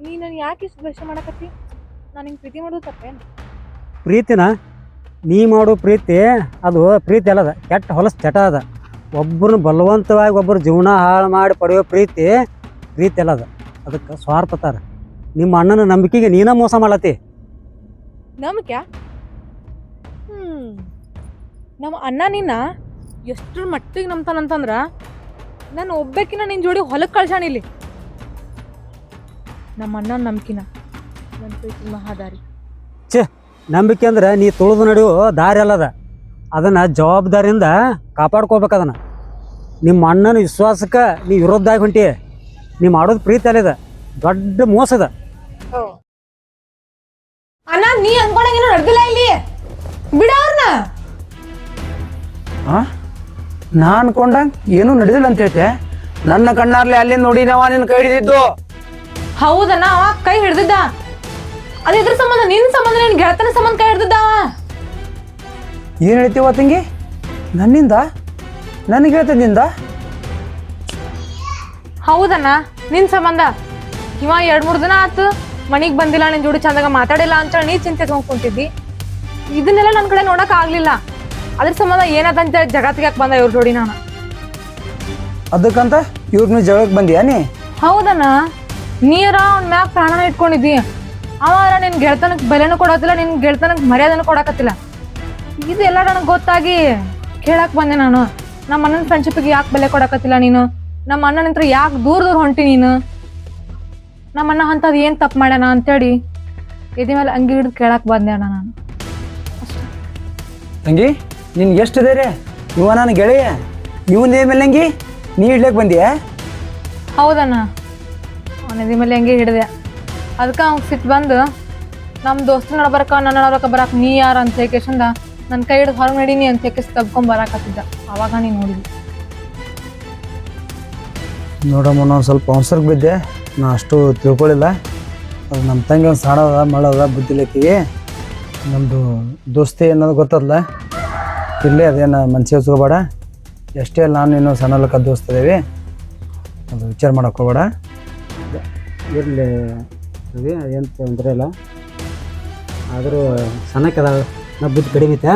ನೀ ನನ್ ಯಾಕೆ ಇಷ್ಟು ದ್ವೇಷ ಮಾಡಕತ್ತಿ? ನಾನು ಹಿಂಗೆ ಪ್ರೀತಿ ಮಾಡೋದು ತಪ್ಪೇನು? ಪ್ರೀತಿನ? ನೀ ಮಾಡೋ ಪ್ರೀತಿ ಅದು ಪ್ರೀತಿ ಅಲ್ಲದ ಕೆಟ್ಟ ಹೊಲಸು ಚಟ ಅದ. ಒಬ್ಬರನ್ನ ಬಲವಂತವಾಗಿ ಒಬ್ಬರ ಜೀವನ ಹಾಳು ಮಾಡಿ ಪಡೆಯೋ ಪ್ರೀತಿ ಪ್ರೀತಿ ಅಲ್ಲದ. ಅದಕ್ಕೆ ಸ್ವಾರ್ಥತಾರ ನಿಮ್ಮ ಅಣ್ಣನ ನಂಬಿಕೆಗೆ ನೀನ ಮೋಸ ಮಾಡತ್ತಿ. ನಂಬಿಕೆ ಹ್ಮ್. ನಮ್ಮ ಅಣ್ಣ ನಿನ್ನ ಎಷ್ಟ್ರ ಮಟ್ಟಿಗೆ ನಂಬ್ತಾನಂತಂದ್ರ ನಾನು ಒಬ್ಬಾಕಿನ ನಿನ್ನ ಜೋಡಿ ಹೊಲಕ್ಕೆ ಕಳ್ಸಾಣಿಲಿ ಇಲ್ಲಿ. ನಮ್ಮ ಅಣ್ಣ ನಂಬಿಕಿನ. ನನ್ನ ಪ್ರೀತಿ ಮಹಾದಾರಿ. ನಂಬಿಕೆ ಅಂದ್ರೆ ನೀ ತುಳಿದು ನಡೆಯೋ ದಾರಿ ಅಲ್ಲದ. ಅದನ್ನ ಜವಾಬ್ದಾರಿಯಿಂದ ಕಾಪಾಡ್ಕೋಬೇಕು ಅದನ್ನ. ನಿಮ್ಮ ಅಣ್ಣನ ವಿಶ್ವಾಸಕ್ಕೆ ನೀ ವಿರೋಧವಾಗಿ ಹೊಂಟಿ ನೀ ಮಾಡೋದು ಪ್ರೀತಿ ಅಲ್ಲಿದ ದೊಡ್ಡ ಮೋಸದ ಅಣ್ಣ ನೀ ಅನ್ಕೊಂಡಂಗೇನು ನಡೆದಿಲ್ಲ ಇಲ್ಲಿ. ಬಿಡ ಅವ್ರನ್ನ ಆ? ನಾ ಅನ್ಕೊಂಡಂಗ ಏನೂ ನಡೆದಿಲ್ಲ ಅಂತ ಹೇಳ್ತೆ. ನನ್ನ ಕಣ್ಣಾರ್ಲಿ ಅಲ್ಲಿ ನೋಡಿ ನಾವ ನಿನ್ನ ಕೈ ಹಿಡಿದಿದ್ದು. ಹೌದಣ್ಣ ಅವ ಕೈ ಹಿಡ್ದಿದ್ದ. ಅದ ಇದ್ರ ಸಂಬಂಧ ನಿನ್ ಸಂಬಂಧ ನಿನ್ ಗೆಳತನ ಸಂಬಂಧ ಕೈ ಹಿಡ್ದಿದ್ದ ಅವ. ಏನು ಹೇಳ್ತೀವ ತಂಗಿ? ನನ್ನಿಂದ? ನನ್ ಗೆಳತನಿಂದ? ಹೌದಣ್ಣ ನಿನ್ ಸಂಬಂಧ. ಇವ ಎರಡ್ ಮೂರ್ ದಿನ ಆತು ಮನಿಗ್ ಬಂದಿಲ್ಲ ನಿನ್ ಜೋಡಿ ಚಂದಾಗ ಮಾತಾಡಿಲ್ಲ ಅಂತ ನೀ ಚಿಂತೆ ಕುಂತಿದ್ದಿ. ಇದನ್ನೆಲ್ಲ ನನ್ ಕಡೆ ನೋಡಕ್ ಆಗ್ಲಿಲ್ಲ. ಅದ್ರ ಸಂಬಂಧ ಏನದಂತ ಜಗತ್ತಿಗೆ ಯಾಕೆ ಬಂದ ಇವ್ರ ಜೋಡಿ ನಾನು? ಅದಕ್ಕಂತ ಇವ್ರನ್ನ ಜಗಳಕ್ಕೆ ಬಂದಿಯಾ ನೀ? ಹೌದಣ್ಣ. ನೀರ ಅವ್ನ ಮ್ಯಾಗ ಪ್ರಾಣನ ಇಟ್ಕೊಂಡಿದ್ದಿ. ಅವ ನಿನ್ ಗೆಳತನಕ್ ಬೆಲೆನೂ ಕೊಡತ್ತಿಲ್ಲ ನಿನ್ ಗೆಳತನಕ್ ಮರ್ಯಾದನೂ ಕೊಡಕತ್ತಿಲ್ಲ. ಇದೆಲ್ಲ ನನಗೆ ಗೊತ್ತಾಗಿ ಕೇಳಕ್ ಬಂದೆ ನಾನು. ನಮ್ಮ ಅಣ್ಣನ ಫ್ರೆಂಡ್ಶಿಪ್ಗೆ ಯಾಕೆ ಬೆಲೆ ಕೊಡಕತ್ತಿಲ್ಲ ನೀನು? ನಮ್ಮ ಅಣ್ಣನ ಹತ್ರ ಯಾಕೆ ದೂರ ದೂರ ಹೊಂಟಿ ನೀನು? ನಮ್ಮ ಅಣ್ಣ ಅಂತದ್ ಏನ್ ತಪ್ಪು ಮಾಡ್ಯಾನ ಅಂತೇಳಿ ಎದೆ ಮೇಲೆ ಅಂಗಿ ಹಿಡಿದು ಕೇಳಕ್ ಬಂದೆ ಅಣ್ಣ ನಾನು. ತಂಗಿ ನಿನ್ ಎಷ್ಟು ರೀ ಇವ ನನ್ನ ಗೆಳೆಯ. ಇವನ್ ಮೇಲಂಗಿ ನೀ ಇಡ್ಲಿಕ್ಕೆ ಬಂದಿಯಾ? ಹೌದಣ್ಣ. ಅವನ ಎದಿ ಮೇಲೆ ಹಂಗೆ ಹಿಡಿದೆ. ಅದಕ್ಕೆ ಅವ್ನಿಗೆ ಸಿಟ್ಟು ಬಂದು ನಮ್ಮ ದೋಸ್ತ ನಡ್ಬರಕ ನನ್ನ ನಡ್ಬರಕ ಬರಕ್ಕೆ ನೀ ಯಾರು? ಅಂತ ಹೇಳ್ಕೇಶಂದ ನನ್ನ ಕೈ ಹಿಡಿದು ಹೊರಗೆ ನಡೀನಿ ಅಂತ ಹೇಳ್ಕೇಶ್ ತಬ್ಕೊಂಡ್ ಬರಾಕತ್ತಿದ್ದ. ಅವಾಗ ನೀನು ನೋಡಿದ್ವಿ ನೋಡಮ್ಮ, ನಾನು ಸ್ವಲ್ಪ ಅವಸರಕ್ಕೆ ಬಿದ್ದೆ. ನಾ ಅಷ್ಟು ತಿಳ್ಕೊಳ್ಳಿಲ್ಲ ಅದು ನಮ್ಮ ತಂಗಿ ಒಂದು ಸಾಣದ ಮಾಡದ ಬುದ್ಧಿಲಕ್ಕಿಗೆ ನಮ್ಮದು ದೋಸ್ತಿ ಅನ್ನೋದು ಗೊತ್ತದಲ್ಲ ಇಲ್ಲೇ ಅದೇನು ಮನ್ಸಿಗೆ ಹಚ್ಕೋಬೇಡ ಎಷ್ಟೇ ನಾನು ಇನ್ನೂ ಸಣ್ಣ ಲಕ್ಕ ದೋಸ್ತಿದ್ದೇವೆ ಅದು ವಿಚಾರ ಮಾಡಕ್ಕೆ ಹೋಗ್ಬೇಡ. ಇರಲಿ. ರವಿ ಏನು ತೊಂದರೆ ಇಲ್ಲ. ಆದರೂ ಸಣ್ಣಕ್ಕೆ ಅದಾವೆ ನಾ ಬುದ್ಧಿ ಕಡಿಮೆ ಐತೆ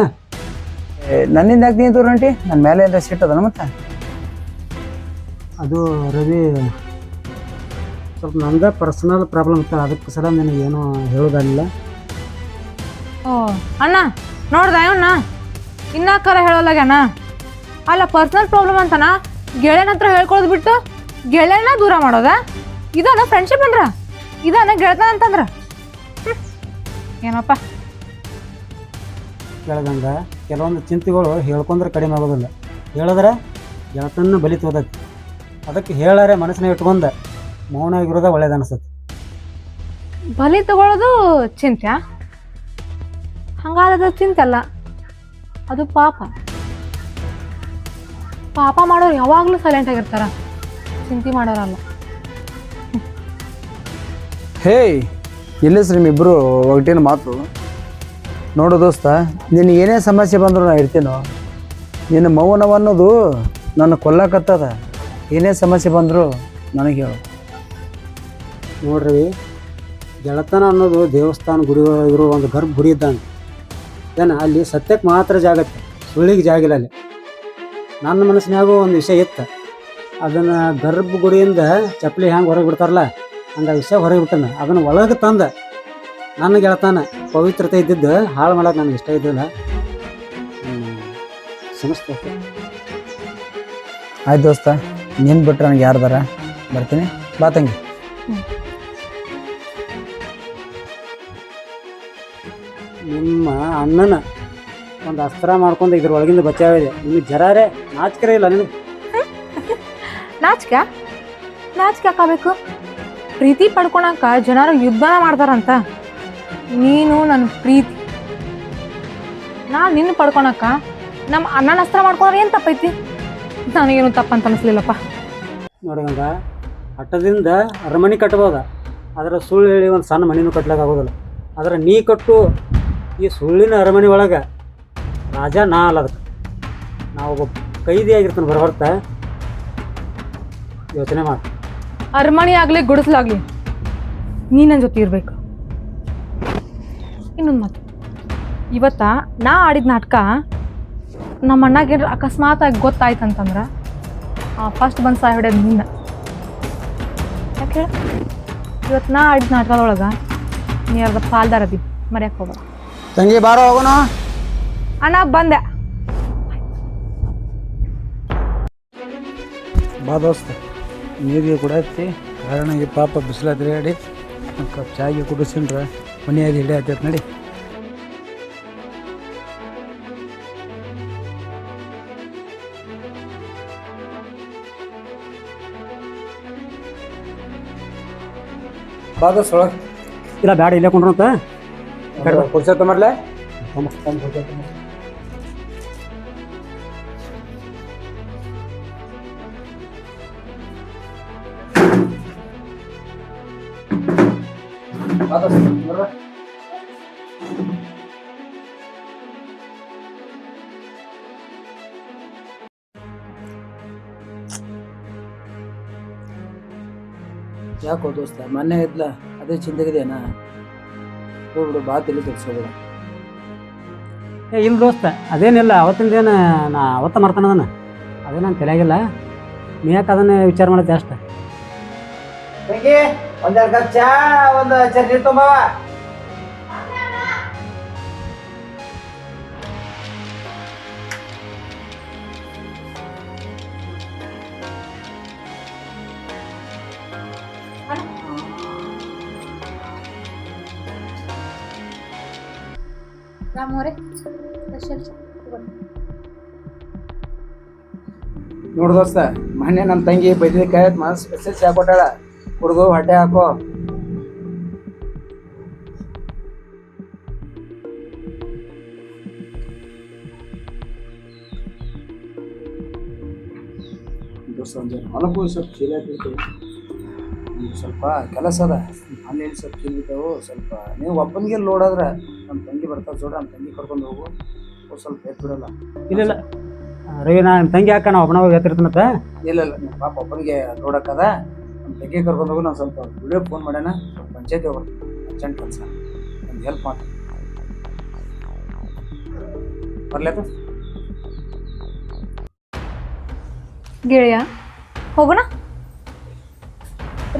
ಏ, ನನ್ನಿಂದ ಯಾಕೆ ನೀನು ದೂರ ಹೊಂಟಿ? ನನ್ನ ಮೇಲೆ ಏನಾರ ಸಿಟ್ ಅದನ ಮತ್ತೆ? ಅದು ರವಿ ಸ್ವಲ್ಪ ನನ್ನದೇ ಪರ್ಸನಲ್ ಪ್ರಾಬ್ಲಮ್ ಇತ್ತು ಅದಕ್ಕೆ ಸಲ ನನಗೆ ಏನೂ ಹೇಳೋದಾಗಿಲ್ಲ ಓ ಅಣ್ಣ ನೋಡ್ದ ಇನ್ನ ಇನ್ನಾಕರ ಅಣ್ಣ ಅಲ್ಲ ಪರ್ಸನಲ್ ಪ್ರಾಬ್ಲಮ್ ಅಂತನ? ಗೆಳೆಯನ ಹತ್ರ ಹೇಳ್ಕೊಳೋದು ಬಿಟ್ಟು ಗೆಳೆಯನ ದೂರ ಮಾಡೋದ? ಇದಾನ ಫ್ರೆಂಡ್ಶಿಪ್ ಅಂದ್ರ? ಇದಾನ ಗೆಳತನ ಅಂತಂದ್ರ? ಏನಪ್ಪ? ಕೇಳದಂಗ ಕೆಲವೊಂದು ಚಿಂತೆಗಳು ಹೇಳ್ಕೊಂಡ್ರೆ ಕಡಿಮೆ ಆಗೋದಿಲ್ಲ. ಹೇಳಿದ್ರೆ ಗೆಳತನ್ನ ಬಲಿ ತೋದತ್ತೆ ಅದಕ್ಕೆ ಹೇಳಾರೆ ಮನಸ್ಸಿನ ಇಟ್ಕೊಂಡ ಮೌನ ಆಗಿರೋದ ಒಳ್ಳೇದು ಅನಿಸುತ್ತೆ. ಬಲಿ ತಗೊಳ್ಳೋದು ಚಿಂತೆ ಹಂಗಾದ್ರೆ ಚಿಂತೆ ಅಲ್ಲ. ಅದು ಪಾಪ. ಪಾಪ ಮಾಡೋರು ಯಾವಾಗಲೂ ಸೈಲೆಂಟ್ ಆಗಿರ್ತಾರ. ಚಿಂತೆ ಮಾಡೋರಲ್ಲ. ಹೇಯ್ ಇಲ್ಲ ಸರ್ ನಿಮ್ಮಿಬ್ಬರು ಒಗಟಿನ ಮಾತು. ನೋಡು ದೋಸ್ತ ನಿನ್ನ ಏನೇ ಸಮಸ್ಯೆ ಬಂದರೂ ನಾ ಇರ್ತೀನೋ, ನಿನ್ನ ಮೌನವನ್ನೋದು ನನ್ನ ಕೊಲ್ಲಕತ್ತದ. ಏನೇ ಸಮಸ್ಯೆ ಬಂದರೂ ನನಗೆ ಹೇಳು. ನೋಡ್ರಿ, ಗೆಳತನ ಅನ್ನೋದು ದೇವಸ್ಥಾನ ಗುಡಿ ಇರೋ ಒಂದು ಗರ್ಭ ಗುಡಿ ಇದ್ದಂಗೆ. ಏನ, ಅಲ್ಲಿ ಸತ್ಯಕ್ಕೆ ಮಾತ್ರ ಜಾಗ ಐತೆ ಸುಳ್ಳಿಗೆ ಜಾಗ ಇಲ್ಲ ಅಲ್ಲಿ. ನನ್ನ ಮನಸ್ಸಿನಾಗೂ ಒಂದು ವಿಷಯ ಇತ್ತು. ಅದನ್ನು ಗರ್ಭಗುಡಿಯಿಂದ ಚಪ್ಪಲಿ ಹ್ಯಾಂಗೆ ಹೊರಗೆ ಬಿಡ್ತಾರಲ್ಲ ಹಂಗೆ ವಿಷಯ ಹೊರಗೆ ಬಿಟ್ಟನ. ಅದನ್ನು ಒಳಗೆ ತಂದ ನನ್ನ ಗೆಳತನ ಪವಿತ್ರತೆ ಇದ್ದಿದ್ದು ಹಾಳು ಮಾಡೋಕೆ ನನಗೆ ಇಷ್ಟ ಇದ್ದಿಲ್ಲ. ಸಮಸ್ತೈತೆ ಆಯ್ತು ದೋಸ್ತ ನಿನ್ ಬಿಟ್ರೆ ನನಗೆ ಯಾರ್ದಾರ ಬರ್ತೀನಿ. ಬಾ ತಂಗಿ. ನಿಮ್ಮ ಅಣ್ಣನ ಒಂದು ಅಸ್ತ್ರ ಮಾಡ್ಕೊಂಡು ಇದ್ರ ಒಳಗಿಂದ ಬಚಾವಿದೆ ನಿಮಗೆ ಜರಾರೆ ನಾಚಿಕೆ ಇಲ್ಲ ನಿನಗೆ ನಾಚಿಕೆ? ನಾಚಿಕೆ ಹಾಕಬೇಕು ಪ್ರೀತಿ ಪಡ್ಕೊಳಕ ಜನರು ಯುದ್ಧನ ಮಾಡ್ತಾರಂತ. ನೀನು ನನ್ನ ಪ್ರೀತಿ. ನಾ ನಿನ್ನ ಪಡ್ಕೊಳಕ ನಮ್ಮ ಅಣ್ಣನ ಅಸ್ತ್ರ ಮಾಡ್ಕೊಂಡ್ರೆ ಏನು ತಪ್ಪೈತಿ? ನನಗೇನು ತಪ್ಪಂತ ಅನಿಸ್ಲಿಲ್ಲಪ್ಪ. ನೋಡಂಗ ಹಠದಿಂದ ಅರಮನೆ ಕಟ್ಬೋದ? ಅದರ ಸುಳ್ಳು ಹೇಳಿ ಒಂದು ಸಣ್ಣ ಮನೆಯೂ ಕಟ್ಲಿಕ್ಕೆ ಆಗೋದಿಲ್ಲ. ಆದ್ರೆ ನೀ ಕಟ್ಟು ಈ ಸುಳ್ಳಿನ ಅರಮನೆ ಒಳಗೆ ರಾಜ, ನಾ ಅಲ್ಲ ಅದಕ್ಕೆ. ನಾವು ಒಬ್ಬ ಕೈದಿ ಆಗಿರ್ತಾನೆ ಬರಬರ್ತ ಯೋಚನೆ ಮಾಡಿ. ಅರಮನೆ ಆಗ್ಲಿ ಗುಡಿಸ್ಲಾಗ್ಲಿ ನೀ ನನ್ನ ಜೊತೆ ಇರಬೇಕು. ಇನ್ನೊಂದು ಮಾತು. ಇವತ್ತ ನಾ ಆಡಿದ ನಾಟಕ ನಮ್ಮ ಅಣ್ಣಗೆ ಅಕಸ್ಮಾತ್ ಆಗಿ ಗೊತ್ತಾಯ್ತಂತಂದ್ರ ಫಸ್ಟ್ ಬಂದು ಸಾಯ್ ಹೊಡ್ಯೋದು ನಿನ್ನ ಯಾಕೆ? ಹೇಳ ಇವತ್ತು ನಾ ಆಡಿದ ನಾಟಕದೊಳಗ ನೀ ಅರ್ಧ ಪಾಲ್ದಾರದಿ ಮರ್ಯಾಕೆ ಹೋಗಲ್ಲ ತಂಗಿ ಬಾರೋ ಹೋಗೋಣ. ಅಣ್ಣ ಬಂದೆ. ಬಾ ದೋಸ್ತ. ನೀರಿಗೆ ಕೂಡ ಕಾರಣ ಈ ಪಾಪ ಬಿಸಿಲಾದ್ರೆ ಹೇಳಿ ಕಪ್ ಚಾಗಿ ಕುಡಿಸಿನ್ರ ಮನೆಯಾಗಿ ಹಿಡಿ ಆತೈತೆ ನಡಿ. ಇಲ್ಲ ಬ್ಯಾಡ ಇಲ್ಲೇ ಕೊಂಡ್ರಂತ ಪುರ್ಸತ್ತ ಮಾಡ್ಲೆ. ಯಾಕೋ ದೋಸ್ತ ಮೊನ್ನೆ ಇದ್ಲ ಅದೇ ಚಿಂತೆಗಿದೆಯಾ ಹೋಗ್ಬಿಡು ಬಾ ತಲೆ ಕೆಡ್ಸೋಬಿಡು ಏ ಇಲ್ಲ ದೋಸ್ತ ಅದೇನಿಲ್ಲ ಅವತ್ತಿಂದೇನು ನಾ ಅವತ್ತ ಮಾಡ್ತಾನೆ ಅದನ್ನು. ಅದೇ ನಾನು ತಲೆಯಾಗಿಲ್ಲ. ನೀ ಯಾಕೆ ಅದನ್ನ ವಿಚಾರ ಮಾಡತ್ತೆ ಅಷ್ಟ? ಒಂದೆರಡು ಕಪ್ ಚಾ ಒಂದು ಚರ್ ನೀರು ತುಂಬವ ನೋಡು ದೋಸ್ತ ಮೊನ್ನೆ ನಮ್ಮ ತಂಗಿ ಬೈದಕಾಯಿ ಮನಸ್ ಸ್ಪೆಷಲ್ ಚಾ ಕೊಟ್ಟಾಳ. ಕುಡ್ದು ಹೊಟ್ಟೆ ಹಾಕೋ. ಸಂಜೆ ಹೊಲಕ್ಕೂ ಸ್ವಲ್ಪ ಚೀಲ ಸ್ವಲ್ಪ ಕೆಲಸ ಅದ. ಮನೇಲಿ ಸ್ವಲ್ಪ ಚೀಲಿದ್ದಾವು ಸ್ವಲ್ಪ ನೀವು ಒಬ್ಬನಿಗೆ ಲೋಡ್ ಆದ್ರೆ ನಮ್ಮ ತಂಗಿ ಬರ್ತಾವೆ ನೋಡ್ರಿ ನಮ್ಮ ತಂಗಿ ಕರ್ಕೊಂಡು ಹೋಗು. ಅವ್ರು ಸ್ವಲ್ಪ ಎತ್ತಿರಲ್ಲ ಇಲ್ಲ ಇಲ್ಲ. ರವಿ ನಾ ನಿಮ್ಮ ತಂಗಿ ಯಾಕ ನಾ ಒಬ್ಬನ ಹೋಗಿ ಎತ್ತಿರ್ತಾನತ್ತ ಇಲ್ಲ ಇಲ್ಲ ನಿಮ್ಮ ಪಾಪ ಒಬ್ಬನಿಗೆ ನೋಡಕ್ಕದ ನಮ್ಮ ತೆಗೆ ಕರ್ಕೊಂಡು ಹೋಗಿ, ನಾನು ಸ್ವಲ್ಪ ವಿಡಿಯೋ ಫೋನ್ ಮಾಡ್ಯಾನ ಪಂಚಾಯತಿ ಹೋಗೋಣ ಅರ್ಜೆಂಟ್ ಕೆಲಸ. ಒಂದು ಹೆಲ್ಪ್ ಮಾಡಿ ಬರ್ಲೇತ ಗೆಳೆಯ, ಹೋಗೋಣ?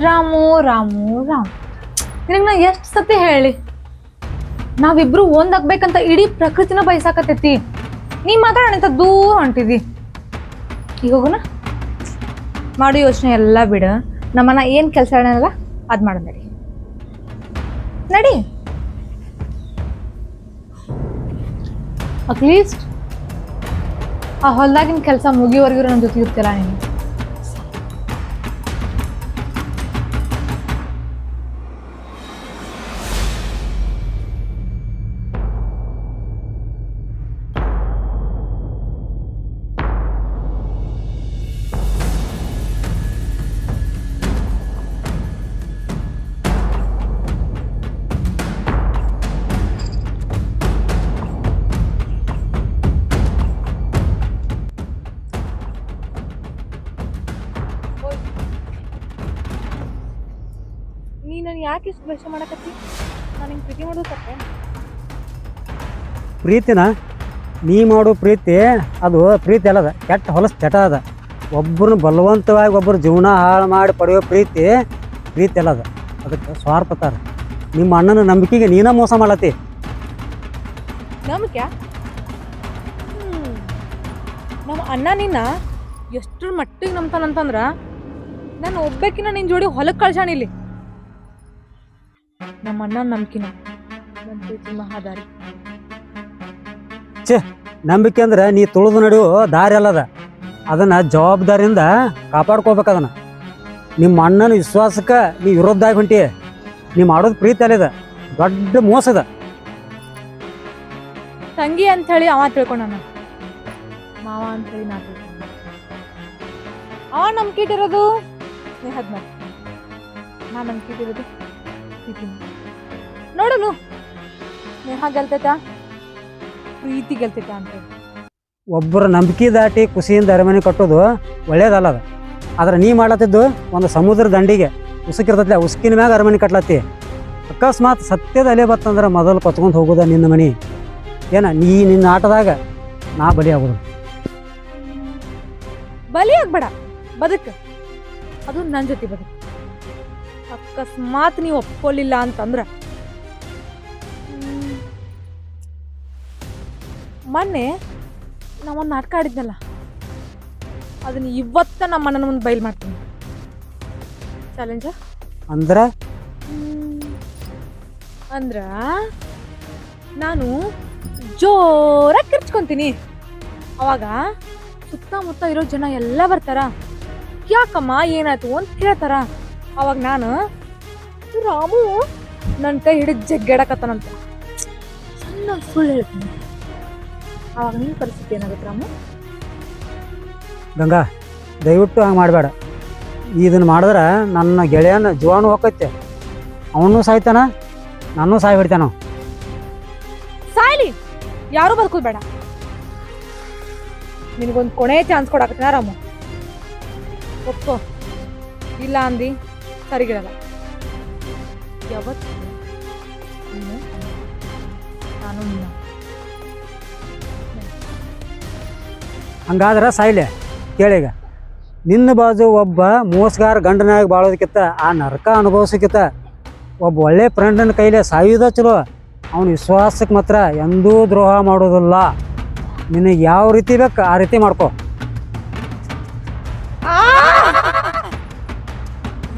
ರಾಮು ರಾಮು, ರಾಮ್. ನಿನಗೆ ನಾ ಎಷ್ಟು ಸತಿ ಹೇಳಿ, ನಾವಿಬ್ರು ಒಂದಾಗ್ಬೇಕಂತ ಇಡೀ ಪ್ರಕೃತಿನ ಬಯಸಾಕತ್ತೈತಿ. ನೀ ಮಾತ್ರ ನನ್ನಿಂದ ದೂರ ಹೊಂಟಿದಿ. ಈಗ ಹೋಗೋಣ? ಮಾಡೋ ಯೋಚನೆ ಎಲ್ಲ ಬಿಡು. ನಮ್ಮನ್ನ ಏನು ಕೆಲಸ ಹೇಳಲ್ಲ ಅದ್ ಮಾಡ ನಡಿ. ನಡಿ. ಅಟ್ಲೀಸ್ಟ್ ಆ ಹೊಲ್ದಾಗಿನ ಕೆಲಸ ಮುಗಿಯೋವರೆಗೂ ನನ್ನ ಜೊತೆ ಇರ್ತೀರಾ ನೀನು. ಯಾಕೆ ಇಷ್ಟು ಪ್ರಶ್ನೆ ಮಾಡಕತ್ತಿ? ನಾನು ಪ್ರೀತಿ ಮಾಡೋದು ಪ್ರೀತಿನ? ನೀ ಮಾಡೋ ಪ್ರೀತಿ ಅದು ಪ್ರೀತಿ ಅಲ್ಲದ ಕೆಟ್ಟ ಹೊಲಸು ಚಟ ಅದ. ಒಬ್ಬರನ್ನ ಬಲವಂತವಾಗಿ ಒಬ್ಬರು ಜೀವನ ಹಾಳು ಮಾಡಿ ಪಡೆಯೋ ಪ್ರೀತಿ ಪ್ರೀತಿ ಅಲ್ಲದ. ಅದಕ್ಕೆ ಸ್ವಾರ್ಥತಾರ ನಿಮ್ಮ ಅಣ್ಣನ ನಂಬಿಕೆಗೆ ನೀನ ಮೋಸ ಮಾಡತ್ತಿ. ನಂಬಿಕೆ ನಮ್ಮ ಅಣ್ಣ ನಿನ್ನ ಎಷ್ಟರ ಮಟ್ಟಿಗೆ ನಂಬ್ತಾನಂತಂದ್ರ ನಾನು ಒಬ್ಬಾಕಿನ ನಿನ್ನ ಜೋಡಿ ಹೊಲಕ್ಕೆ ಕಳ್ಸಾಣಿಲಿ ಇಲ್ಲಿ. ನಮ್ಮ ಅಣ್ಣ ನಂಬಿಕಿನ. ನನ್ನ ಪ್ರೀತಿ ಮಹಾದಾರಿ. ನಂಬಿಕೆ ಅಂದ್ರೆ ನೀ ತುಳಿದು ನಡೆಯುವ ದಾರಿ ಅಲ್ಲದ. ಅದನ್ನ ಜವಾಬ್ದಾರಿಯಿಂದ ಕಾಪಾಡ್ಕೋಬೇಕು ಅದನ್ನ. ನಿಮ್ಮ ಅಣ್ಣನ ವಿಶ್ವಾಸಕ್ಕೆ ನೀ ವಿರೋಧವಾಗಿ ಹೊಂಟಿ ನೀ ಮಾಡೋದು ಪ್ರೀತಿ ಅಲ್ಲಿದ ದೊಡ್ಡ ಮೋಸದ ತಂಗಿ ಅಂತ ಹೇಳಿ ಅವ ತಿಳ್ಕೊಂಡಾನ. ಮಾವ ಅಂತ ಹೇಳಿ ನಾ ತಿಳ್ಕೊಂಡೆ. ಅವ ನಂಬಿಕೆ ಇಟ್ಟಿರೋದು? ಸ್ನೇಹದ ಮೇಲೆ ನಾ ನಂಬಿಕೆ ಇಟ್ಟಿರೋದು ಪ್ರೀತಿ ನೋಡನು ಸ್ನೇಹ ಗೆಲ್ತೈತ? ಪ್ರೀತಿ ಗೆಲ್ತೈತ ಅಂತ ಒಬ್ಬರ ನಂಬಿಕೆ ದಾಟಿ ಖುಷಿಯಿಂದ ಅರಮನೆ ಕಟ್ಟೋದು ಒಳ್ಳೇದಲ್ಲ ಅದು. ಆದ್ರೆ ನೀ ಮಾಡತ್ತಿದ್ದು ಒಂದು ಸಮುದ್ರ ದಂಡಿಗೆ. ಉಸುಕಿರ್ತೈತಿ ಉಸುಕಿನ ಮ್ಯಾಗ ಅರಮನೆ ಕಟ್ಲತ್ತಿ. ಅಕಸ್ಮಾತ್ ಸತ್ಯದ ಅಲೆ ಬತ್ತಂದ್ರೆ ಮೊದಲು ಕೊತ್ಕೊಂಡು ಹೋಗೋದ ನಿನ್ನ ಮನಿ. ಏನ ನೀ ನಿನ್ನ ಆಟದಾಗ ನಾ ಬಲಿ ಆಗೋದು. ಬಲಿ ಆಗ್ಬೇಡ. ಬದುಕು. ಅದು ನನ್ನ ಜೊತೆ ಬದುಕು. ಅಕಸ್ಮಾತ್ ನೀವು ಒಪ್ಕೊಳ್ಳಿಲ್ಲ ಅಂತಂದ್ರ? ಮೊನ್ನೆ ನಾವೊಂದು ನಾಟಕ ಆಡಿದ್ನಲ್ಲ ಅದನ್ನ ಇವತ್ತ ನಮ್ಮ ಅಣ್ಣನ ಮುಂದೆ ಬಯಲು ಮಾಡ್ತೀನಿ. ಚಾಲೆಂಜ? ಅಂದ್ರೆ? ಅಂದ್ರ ನಾನು ಜೋರಾಗಿ ಕಿರ್ಚ್ಕೊಂತೀನಿ. ಅವಾಗ ಸುತ್ತಮುತ್ತ ಇರೋ ಜನ ಎಲ್ಲ ಬರ್ತಾರ. ಯಾಕಮ್ಮ ಏನಾಯ್ತು ಅಂತ ಕೇಳ್ತಾರ ಅವಾಗ ನಾನು ರಾಮು ನನ್ನ ಕೈ ಹಿಡಿದು ಜಗ್ಗಾಡಕತ್ತಾನಂತ. ಸಣ್ಣ ಸುಳ್ಳು ಹೇಳ್ತೀನಿ. ಅವಾಗ ನಿನ್ನ ಪರಿಸ್ಥಿತಿ ಏನಾಗುತ್ತೆ ರಾಮು? ಗಂಗಾ ದಯವಿಟ್ಟು ಹಂಗೆ ಮಾಡಬೇಡ. ಇದನ್ನು ಮಾಡಿದ್ರೆ ನನ್ನ ಗೆಳೆಯನ ಜೀವಾನು ಹೋಗತ್ತೆ ಅವನು ಸಾಯ್ತಾನ ನಾನು ಸಾಯ್ ಬಿಡ್ತಾನ? ಸಾಯ್ಲಿ! ಯಾರು ಬದುಕೋದು ಬೇಡ. ನಿನಗೊಂದು ಕೊನೆ ಚಾನ್ಸ್ ಕೊಡಕತ್ತೀನಿ ರಾಮು? ಒಪ್ಪು ಇಲ್ಲ ಅಂದಿ. ಸರಿಗಿರಲ್ಲ ಯಾವತ್ತು? ನೀನು? ಹಂಗಾದ್ರೆ ಸಾಯ್ಲೆ ಕೇಳೀಗ ನಿನ್ನ ಬಾಜು ಒಬ್ಬ ಮೋಸಗಾರ ಗಂಡನಾಗಿ ಬಾಳೋದಕ್ಕಿಂತ ಆ ನರಕ ಅನುಭವಿಸೋಕ್ಕಿಂತ ಒಬ್ಬ ಒಳ್ಳೆ ಫ್ರೆಂಡನ ಕೈಲೆ ಸಾಯುವುದ ಚಲೋ. ಅವನು ವಿಶ್ವಾಸಕ್ಕೆ ಮಾತ್ರ ಎಂದೂ ದ್ರೋಹ ಮಾಡೋದಿಲ್ಲ. ನಿನಗೆ ಯಾವ ರೀತಿ ಬೇಕು ಆ ರೀತಿ ಮಾಡ್ಕೋ.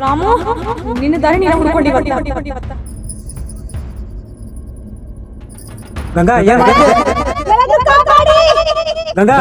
ರಾಮು ನಿನ್ನ ದಾರಿ ನೀನು ಹುಡ್ಕೊಂಡು ಗಂಗಾ ಏನು ಗಂಗಾ